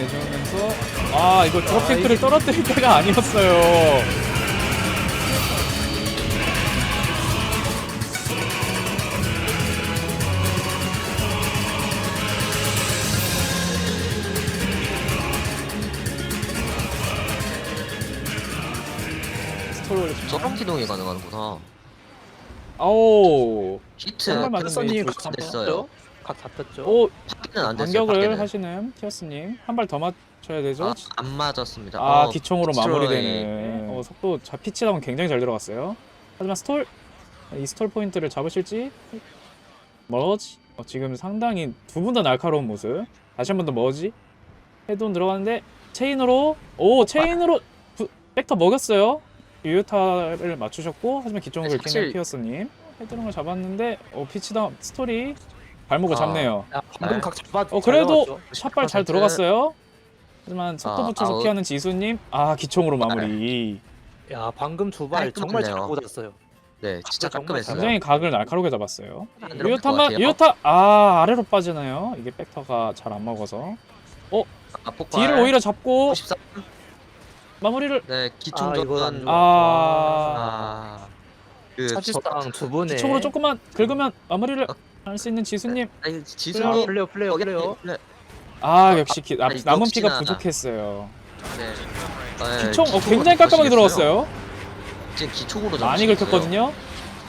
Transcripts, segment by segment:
내주면서 아 이거 드롭 탱크를 떨어뜨릴 때가 아니었어요. 저런 기동이 가능하는구나. 아우 히트 정말 많은 각 됐어요. 각 잡혔죠? 오 파괴는 안 됐어요. 반격을 파괴는. 하시는 티어스님 한 발 더 맞춰야 되죠? 아, 안 맞았습니다. 아 어, 기총으로. 마무리되는 어, 속도 자 피치다운 굉장히 잘 들어갔어요 하지만 스톨 이 스톨 포인트를 잡으실지 머지 어, 지금 상당히 두 분 다 날카로운 모습 다시 한 번 더 머지 헤드온 들어가는데 체인으로 오 체인으로 부, 백터 먹였어요 유효타를 맞추셨고 하지만 기총을 네, 사실- 피어스님 헤드롱을 잡았는데 어 피치다운 스톨이 발목을 아. 잡네요 야, 방금 네. 각 잡았 어 그래도 잘 샷발 잘 10%. 들어갔어요. 하지만 속도 아, 붙여서 아웃. 피하는 지수님 아 기총으로 마무리. 잡았죠? 야 방금 두 발 정말 잘 깔끔하네요. 꽂았어요 네, 진짜 정말 깔끔했어요. 굉장히 각을 날카롭게 잡았어요. 안 들어갈 것 유효타만 같아요. 유효타 아 아래로 빠지나요? 이게 백터가 잘 안 먹어서 아, 폭발. 뒤를 오히려 잡고 53. 마무리를 네, 기총 아, 이건 안 접근. 좋아. 아 아. 그 사실상 두 분의 기총으로 조금만 긁으면 마무리를 할 수 있는 지수님 아니, 플레어 지수님 플레어 플레어 플레어 아 역시 기, 아, 아니, 남은 역시나. 피가 부족했어요. 네. 네, 기총 어, 기총으로 굉장히 깔끔하게. 들어갔어요. 지금 기총으로 많이. 긁혔거든요.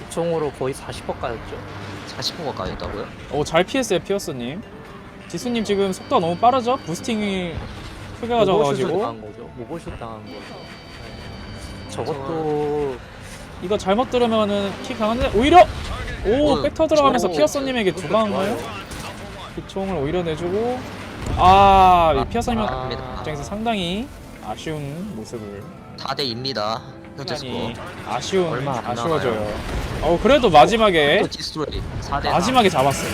기총으로 거의 40% 까였죠 40%가 까였다고요? 오잘 피했어요 피어스님. 지수님 지금 속도가 너무 빠르죠? 부스팅이 크게 가져가가지고 당한 거죠 모볼슛 당한 거죠 네. 저것도 이거 잘못 들으면은 키 강한데 오히려 오 어, 백터 들어가면서 오, 피어서님에게 두 방을. 기총을 오히려 내주고 아 아, 피어서님 아. 입장에서 상당히 아쉬운 모습을 4대 2입니다. 현재 시간이 스코어. 아쉬운 얼마 안 아쉬워져요. 어 그래도 마지막에 또 디스트로이 4대 마지막에 잡았어요.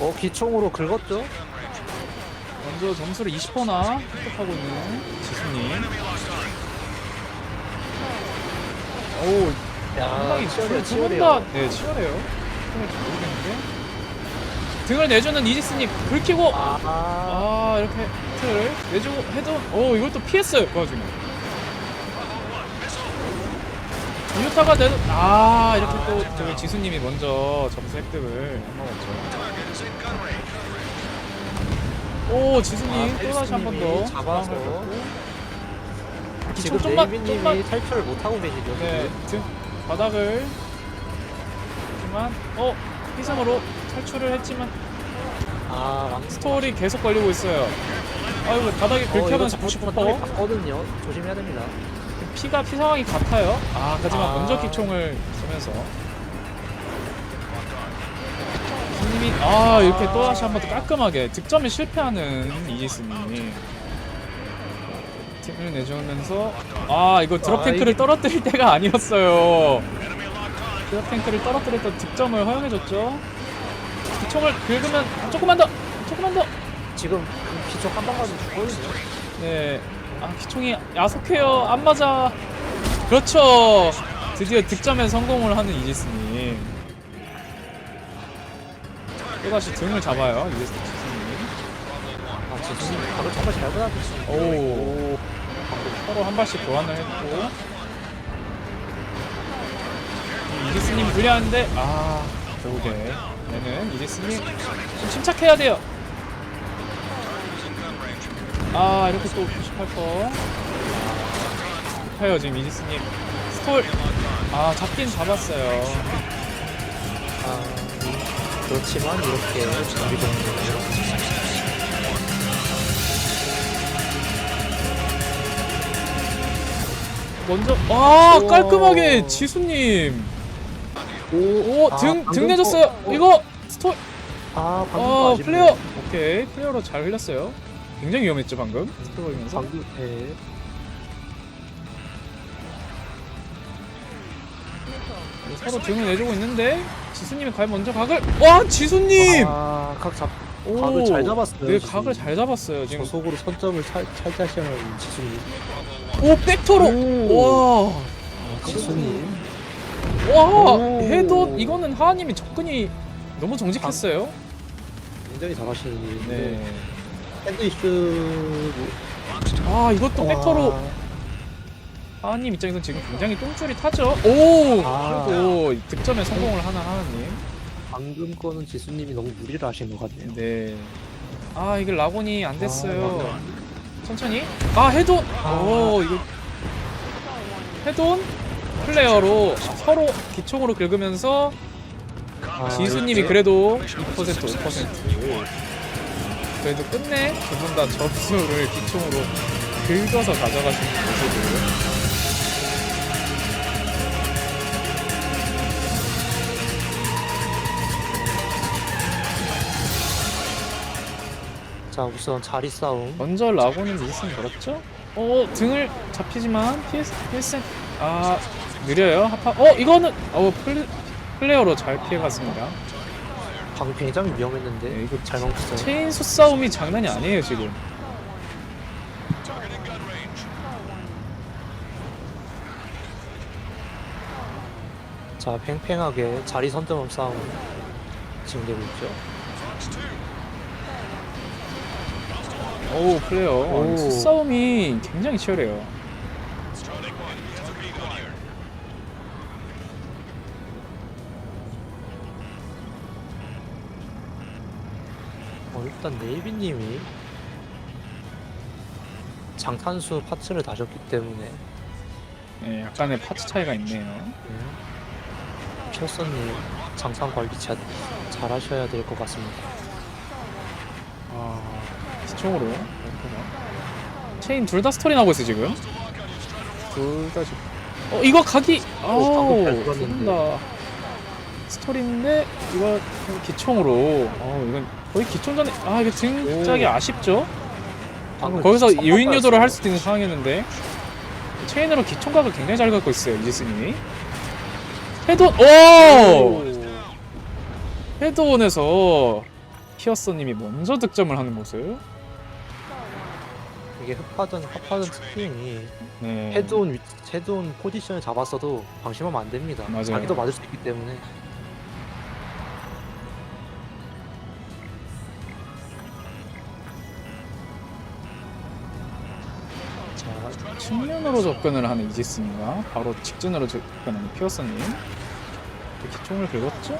어 기총으로 긁었죠 먼저 점수를 20%나 획득하고 있는 지수님. 오 상당히 치열해 치열해요 다, 네, 치열해요. 등을 잘 모르겠는데. 등을 내주는 이지스님 긁히고, 아, 아, 이렇게 히트를 내주고 해도, 오, 이걸 또 피했어요, 그 와중에. 유타가 내도, 아, 이렇게 또, 저기 지수님이 먼저 점수 획득을 해먹었죠. 오, 지수님, 아, 또 다시 한 번 더. 잡아서. 걷고. 지금 기총 좀만, 네이비님이 좀만 탈출을 못하고 계시죠 네, 등 바닥을 하지만 어 희생으로 탈출을 했지만 아 왕... 스토리 계속 걸리고 있어요. 아이고 바닥에 긁혀면서 어, 이거 90% 봤거든요 조심해야 됩니다 피가 피 상황이 같아요. 아 하지만 아. 먼저 기총을 쓰면서 님이 아 이렇게 또 다시 한 번 더 깔끔하게 득점에 실패하는 이지스님이 팀을 내주면서 아 이거 드롭 아, 탱크를 이게- 떨어뜨릴 때가 아니었어요. 드롭 탱크를 떨어뜨렸던 득점을 허용해줬죠. 기총을 긁으면 조금만 더 조금만 더 지금 그 기총 한방 맞으면 죽거든요 네. 아, 기총이 야속해요. 안 맞아. 그렇죠. 드디어 득점에 성공을 하는 이지스님. 또다시 등을 잡아요. 이지스님. 아 지수님 각을 정말 잘 받아주시네 오. 서로 한 발씩 교환을 했고. 이지스님 불리한데, 아, 결국에. 얘는 이지스님 좀 침착해야 돼요. 아, 이렇게 또 98%. 급해요, 지금 이지스님. 스톨. 아, 잡긴 잡았어요. 아, 그렇지만 이렇게 준비되는 거예요 먼저, 아. 깔끔하게 지수님. 오, 아, 등, 등 방금 내줬어요. 거- 어. 이거 스톨. 아 방금 어, 아쉽네요. 플레이어. 오케이. 플레이어로 잘 흘렸어요. 굉장히 위험했죠, 방금. 스톨 걸면서. 방금 네. 서로 등을 내주고 있는데 지수님이 과연 먼저 각을 와 지수님 아 각 잡. 오, 각을 잘 잡았어요, 네. 각을 잘 잡았어요 지금 저속으로 선점을 찰, 찰자시하는 지수님. 오 백토로 지수님. 와 오. 해도 이거는 하하님이 접근이 너무 정직했어요. 굉장히 잘하시는데 네. 샌드위스 아 이것도 와. 벡터로 하하님 입장에서 지금 굉장히 똥줄이 타죠. 오 아. 그래도 득점에 성공을 하나 하하님. 방금 거는 지수님이 너무 무리를 하신 것 같네요. 네. 아 이게 라곤이 안 됐어요. 아, 천천히. 아 헤돈. 아. 오 이거 헤돈 플레이어로 서로 기총으로 긁으면서 아, 지수님이 그래도 2% 5% 그래도 끝내 두 분 다 점수를 기총으로 긁어서 가져가시는 모습을 자 우선 자리 싸움. 먼저 라곤이 미스는 걸었죠? 어 등을 잡히지만 PS PSN 아 느려요 하파 어 이거는 어 플레, 플레이어로 잘 피해갔습니다 방금 굉장히 위험했는데 네, 이거 잘 멈췄어요. 체인소 싸움이 장난이 아니에요 지금 자 팽팽하게 자리 선점업 싸움 진행되고 있죠. 어우 플레이어. 오. 수싸움이 굉장히 치열해요. 어, 일단 네이비님이 장탄수 파츠를 다셨기 때문에 네, 약간의 파츠 차이가 있네요. 음, 피어서님 장산 관리 잘, 잘 하셔야 될 것 같습니다. 아 기총으로. 체인 둘 다 스토리 나고 있어 지금? 둘다 지금. 어 이거 각이 아우. 둘다 스토리인데 이거 기총으로. 어 이건 거의 기총전에 아 이거 등짝이 오. 아쉽죠? 거기서. 유인 유도를 할 수도 있는 상황이었는데 체인으로 기총각을 굉장히 잘 갖고 있어요 이지스님이. 헤드온 오! 헤드온에서 피어서님이 먼저 득점을 하는 모습 이게 흡하든 합하든 특징이 네. 헤드온 위, 헤드온 포지션을 잡았어도 방심하면 안 됩니다. 맞아요. 자기도 맞을 수 있기 때문에 자, 측면으로 접근을 하는 이지스님과 바로 직진으로 접근하는 피어서님 기총을 긁었죠?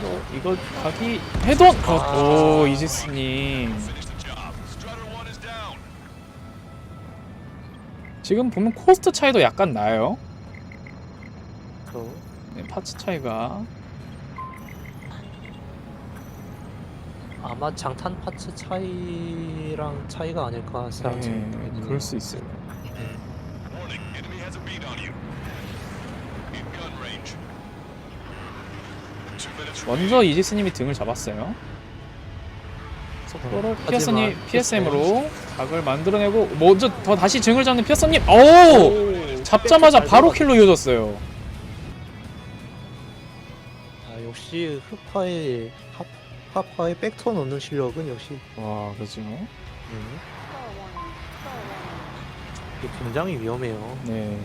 서로 이거 각이 헤드온! 아. 오 이지스님 지금 보면 코스트 차이도 약간 나요 그 네, 파츠 차이가 아마 장탄 파츠 차이랑 차이가 아닐까 생각이 네, 드네요. 그럴 수 있어요 네. 먼저 이지스님이 등을 잡았어요. 속도로 어, 피어스님 PSM으로 각을 만들어내고 먼저 더 다시 등을 잡는 피어스님. 오! 잡자마자 바로 킬로 이어졌어요. 아, 역시 흡파의 하, 하파의 백터 넣는 실력은 역시 와, 그죠? 음. 이게 굉장히 위험해요. 네.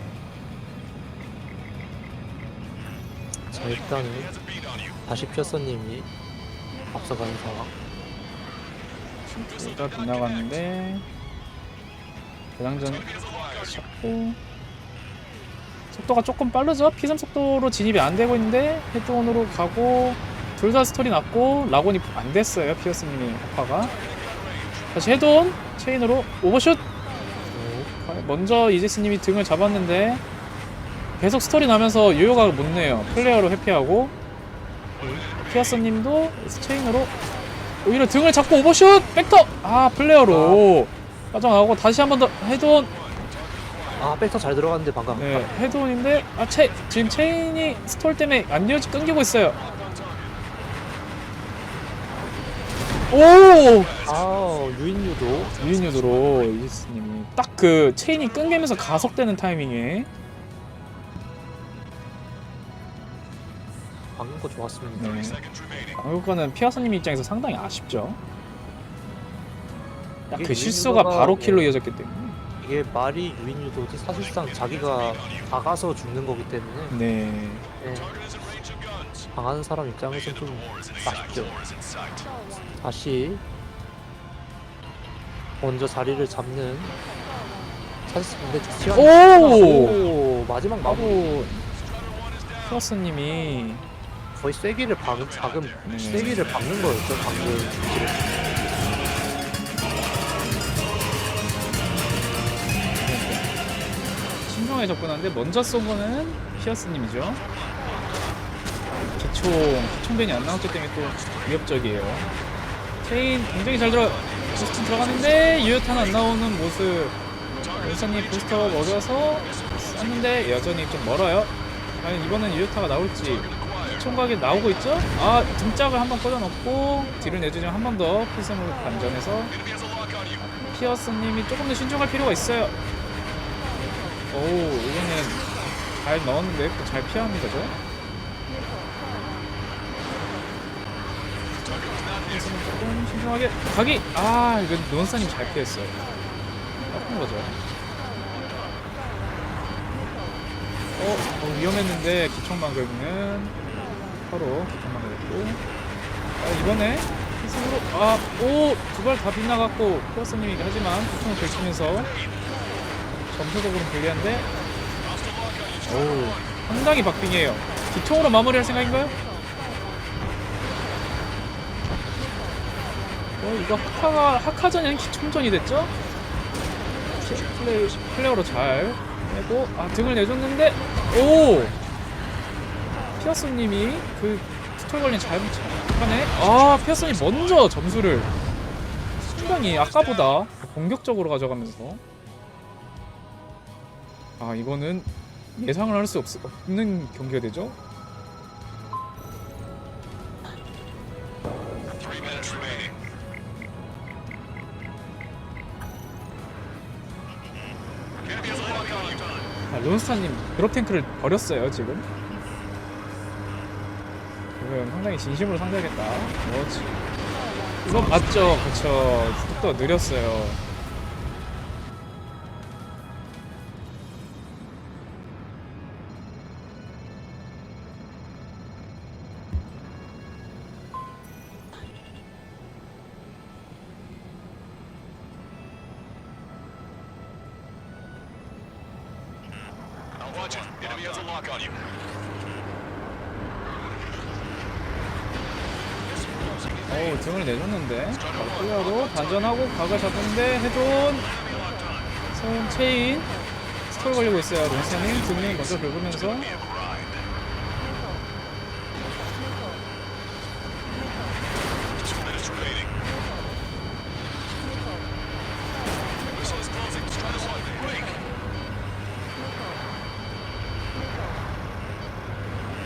자 일단은 다시 피어서님이 앞서가는 상황. 둘다 빗나갔는데 대장전 잡고 속도가 조금 빠르죠? P3 속도로 진입이 안 되고 있는데 헤드온으로 가고 둘 다 스토리 났고 라곤이 안 됐어요 피어스님의 허파가 다시 헤드온 체인으로 오버슛 네. 먼저 이제스님이 등을 잡았는데 계속 스토리 나면서 유효각을 못 내요. 플레이어로 회피하고. 피어스님도 체인으로 오히려 등을 잡고 오버슛! 백터! 아 플레이어로 빠져나가고 다시 한 번 더 헤드온. 아 백터 잘 들어갔는데 방금. 네 헤드온인데 아 체, 지금 체인이 스톨 때문에 안 이어지 끊기고 있어요. 오! 아 유인유도. 유인유도로 이지스님이 딱 그 체인이 끊기면서 가속되는 타이밍에 거 좋았습니다. 네. 이거는 피아서님 입장에서 상당히 아쉽죠. 딱 이게 그 실수가 바로 킬로 이어졌기 때문에. 이게 말이 유인유도지 사실상 자기가 박아서 죽는 거기 때문에 네. 네. 당하는 사람 입장에서 좀 아쉽죠. 다시 먼저 자리를 잡는 찬스 근데 시간이 오! 오 마지막 마무 하고 플러스님이 거의 쐐기를 박은 박은 네. 쐐기를 박는 거였죠 방금 신중하게 접근하는데 먼저 쏜 거는 피어스님이죠. 기총 기총변이 안 나왔기 때문에 또 위협적이에요. 체인 굉장히 잘 들어 부스트 들어가는데 유효탄 안 나오는 모습. 윤사님 부스터 먹여서 쐈는데 여전히 좀 멀어요. 과연 이번엔 유효타가 나올지 총각이 나오고 있죠? 아 등짝을 한번 꽂아놓고 뒤를 내주면 한 번더 피스물 반전해서 피어스님이 조금 더 신중할 필요가 있어요. 오 이거는 잘 넣었는데 또잘 피합니다 저. 조금 신중하게 가기. 아 이건 논사님 잘 피했어요. 나쁜 거죠. 어, 어 위험했는데 기총방금은 서로 기총방금했고 아, 이번에 피승으로 아오두 발 다 빗나갔고 플러스님이 하지만 기총을 걸치면서 점수적으로 불리한데 오 상당히 박빙이에요 기총으로 마무리할 생각인가요? 어 이거 하카가 하카전이 아닌 기총전이 됐죠? 플레이, 플레이어로 잘 내고 아 등을 내줬는데 오 피어스님이 그 스톨 걸린 잘 잘하네. 아 피어스님 먼저 점수를 상당히 아까보다 공격적으로 가져가면서. 아 이거는 예상을 할 수 없는 경기가 되죠? 아, 론스타님 드롭 탱크를 버렸어요 지금. 지금 상당히 진심으로 상대하겠다. 뭐지? 이거 맞죠? 그쵸. 속도가 느렸어요. Watch it. Enemy has a lock on you. 어우 등을 내줬는데. 클리어로 반전하고 각을 잡는데 해돈 손 체인. 스톨 걸리고 있어요. 론스타님 등을 먼저 긁으면서.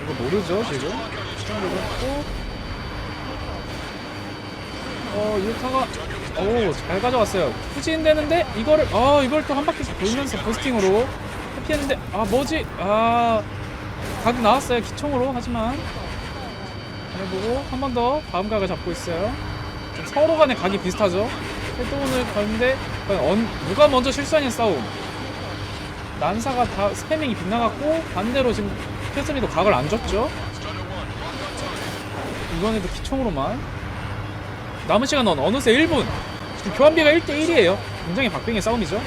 이거 모르죠 지금? 시간 모르고 어 유타가 오 잘 가져왔어요. 후진되는데 이거를 아 이걸 또 한 바퀴 돌면서 버스팅으로 피했는데 아 뭐지? 아 각 나왔어요 기총으로. 하지만 해보고 한 번 더 다음 각을 잡고 있어요. 서로 간의 각이 비슷하죠. 헤드온을 가는데 과연 언- 누가 먼저 실수하냐 싸움. 난사가 다 스패밍이 빗나갔고 반대로 지금 캐슬리도 각을 안 줬죠. 이번에도 기총으로만 남은 시간은 어느새 1분. 지금 교환비가 1대1이에요. 굉장히 박빙의 싸움이죠.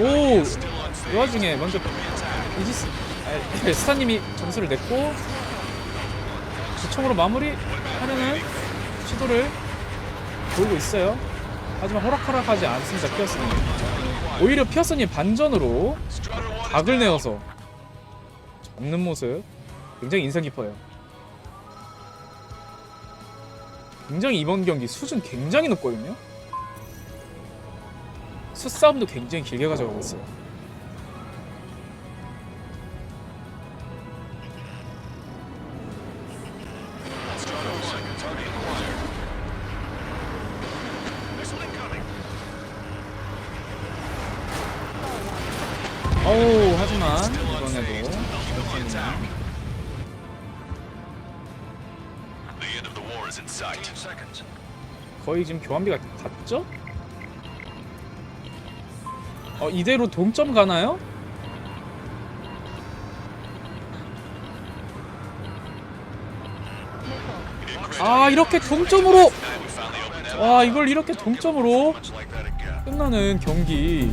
오이 와중에 먼저 이지스 아, 스타님이 점수를 냈고 기총으로 마무리하려는 시도를 보이고 있어요. 하지만 호락호락하지 않습니다. 피어스님. 오히려 피어스님 반전으로 각을 내어서 잡는 모습 굉장히 인상 깊어요. 굉장히 이번 경기 수준 굉장히 높거든요. 수싸움도 굉장히 길게 가져가고 있어요. 거의 지금 교환비가 갔죠? 어 이대로 동점 가나요? 아 이렇게 동점으로. 와 이걸 이렇게 동점으로. 끝나는 경기